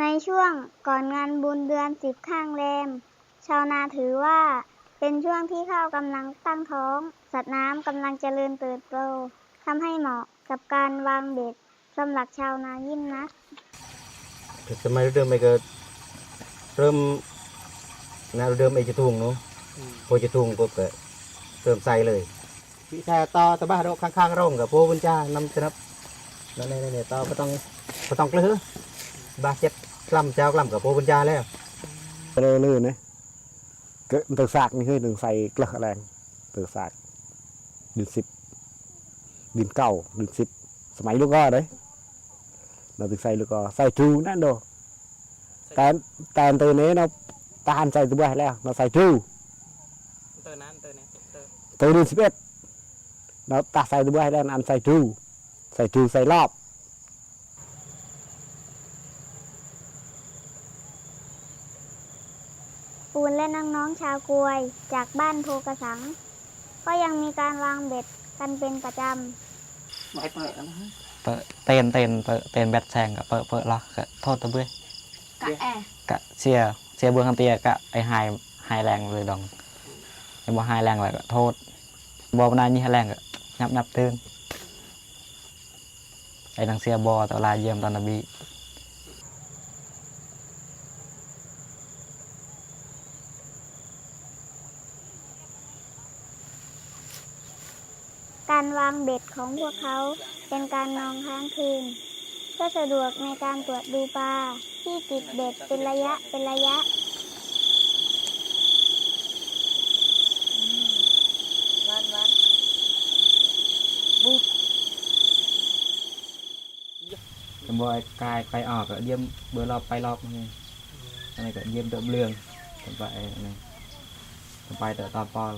ในช่วงก่อนงานบุญเดือนสิบข้างแรม ชาวนาถือว่า เป็นช่วงที่ข้าวกำลังตั้งท้อง สัตว์น้ำกำลังเจริญเติบโตทำให้เหมาะกับการวางเบ็ดสำหรับชาวนายิ่งนักสมัยเดิมไม่เกิดเริ่มนะเดิมไอ้จะทุงเนาะพอจะทุงปุ๊บก็เริ่มใส่เลยพี่ชายต่อตะบ้าเราข้างๆร่องกับพวกบุญจ้านำครับนั่นนี่นี่ต่อไม่ต้องไม่ต้องเกลือ บาดเจ็บกล้ำเจ้ากล้ำกับพวกบุญจ้าแล้วเรื่อยๆนะก็ตึกสากนี่คือหนึ่งใส่เกลือแรงตึกสากดินสิบดินเก่าดินสิบสมัยลูกก็ đấy เราตึกใส่ลูกก็ใส่จูนั่นโดแต่แต่ตัวนี้เราตาหันใส่ตัวให้แล้วเราใส่จูเตอร์นั้นเตอร์นี้เตอร์ตัวดินสิบเอ็ดเราตาใส่ตัวให้แล้วอันใส่จูใส่จูใส่รอบ ปูนและน้องๆชาวกวย จากบ้านโพกระสัง ก็ยังมีการวางเบ็ดกันเป็นประจไม่เปิดนะฮะเปิดเต้นเต้นเปิดเต้นแบตแซงกับเปิดเปิดล็อกกะโทษตัวเบ้ยกะแอกะเสียเสียเบื้องคำเตียกะไอไฮไฮแรงเลยดองไอบ่ไฮแรงเลยก็โทษบ่บนายนี่ไฮแรงก็ยับยับตื่นไอนังเสียบอตอลาเยี่ยมตอนนบี การวางเบ็ดของพวกเขาเป็นการนองค้างคืนเพื่อสะดวกในการตรวจดูปลาที่ติดเบ็ดเป็นระยะเป็นระยะ วันวันจะบ่ไอกายไปออกก็เยี่ยมเบอร์รอบไปรอบนี่อะไรก็เยี่ยมเติมเรื่องทำไปนี่ทำไปแต่ตอนปอล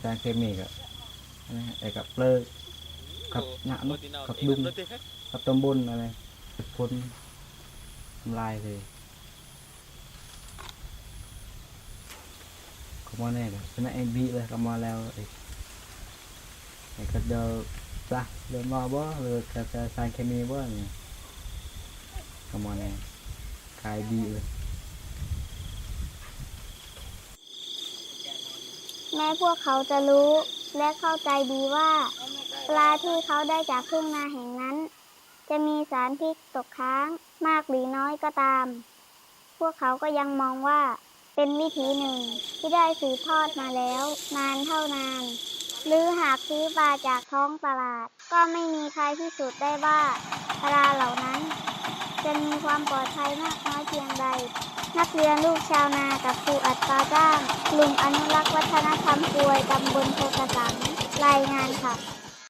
แจ้งเคมีก็ นี่ไอกับเลือกกับหนักนุกกับดุมกับต้มบุญอะไรพ่นทำลายเลยก็มาแน่เลยชนะเอ็บีเลยก็มาแล้วไอ้ไอ้ก็เดินปะเดินมาบ่หรือจะจะสารเคมีบ่เนี่ยกมาแน่กายบีเลยแม้พวกเขาจะรู้ และเข้าใจดีว่า ปลาที่เขาได้จากทุ่งนาแห่งนั้น จะมีสารพิษตกค้างมากหรือน้อยก็ตาม พวกเขาก็ยังมองว่าเป็นวิธีหนึ่งที่ได้สืบทอดมาแล้ว นานเท่านาน หรือหากซื้อปลาจากท้องตลาด ก็ไม่มีใครพิสูจน์ได้ว่าปลาเหล่านั้น มีความปลอดภัยมากน้อยเพียงใด นักเรียนลูกชาวนากับครูอัดปาจ้าง กลุ่มอนุรักษ์วัฒนธรรมกวยตำบลโพกระสังรายงานค่ะ